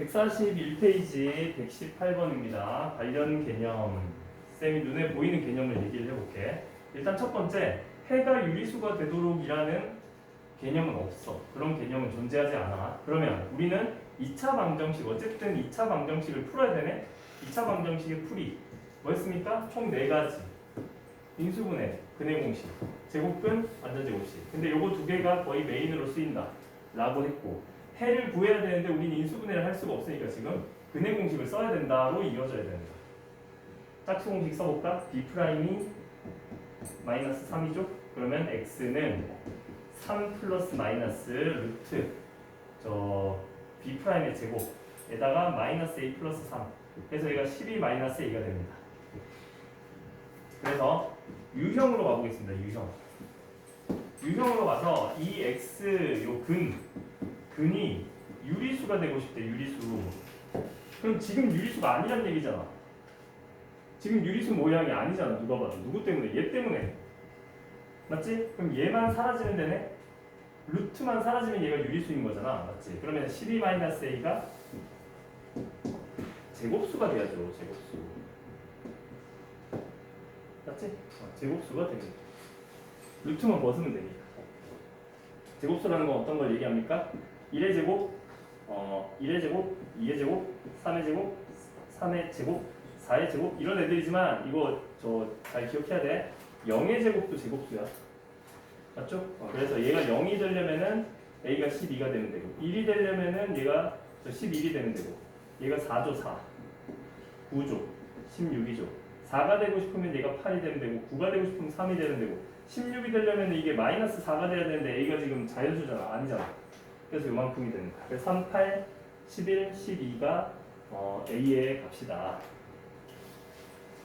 141페이지 118번입니다. 관련 개념. 쌤이 눈에 보이는 개념을 얘기를 해볼게. 일단 첫 번째, 해가 유리수가 되도록이라는 개념은 없어. 그런 개념은 존재하지 않아. 그러면 우리는 2차 방정식, 어쨌든 2차 방정식을 풀어야 되네? 2차 방정식의 풀이 뭐였습니까? 총 4가지. 인수분해, 근해 공식, 제곱근, 완전제곱식. 근데 요거 두 개가 거의 메인으로 쓰인다. 라고 했고 해를 구해야 되는데 우린 인수분해를 할 수가 없으니까 지금 근해 공식을 써야 된다로 이어져야 된다. 짝수 공식 써볼까? b 프라임이 마이너스 3이죠? 그러면 x는 3 플러스 마이너스 루트 저 b 프라임의 제곱에다가 마이너스 a 플러스 3 그래서 얘가 12 마이너스 a가 됩니다. 그래서 유형으로 가보겠습니다. 유형. 유형으로 가서 이 x 요근 근이 유리수가 되고 싶대 유리수. 그럼 지금 유리수가 아니란 얘기잖아. 지금 유리수 모양이 아니잖아. 누가 봐도 누구 때문에? 얘 때문에. 맞지? 그럼 얘만 사라지면 되네. 루트만 사라지면 얘가 유리수인 거잖아. 맞지? 그러면 12-a가 제곱수가 돼야죠. 제곱수. 맞지? 어, 제곱수가 됩니다. 루트만 벗으면 되니까. 제곱수라는 건 어떤 걸 얘기합니까? 1의 제곱, 어, 1의 제곱, 2의 제곱, 3의 제곱, 3의 제곱, 4의 제곱 이런 애들이지만 이거 저 잘 기억해야 돼. 0의 제곱도 제곱수야. 맞죠? 어, 그래서 얘가 0이 되려면은 a가 12가 되면 되고 1이 되려면은 얘가 저 11이 되면 되고 얘가 4조 4, 9조, 16이죠. 4가 되고 싶으면 얘가 8이 되면 되고 9가 되고 싶으면 3이 되면 되고 16이 되려면 이게 마이너스 4가 돼야 되는데 a가 지금 자연수잖아 아니잖아 그래서 요만큼이 거야 그래서 3, 8, 11, 12가 어, a의 값이다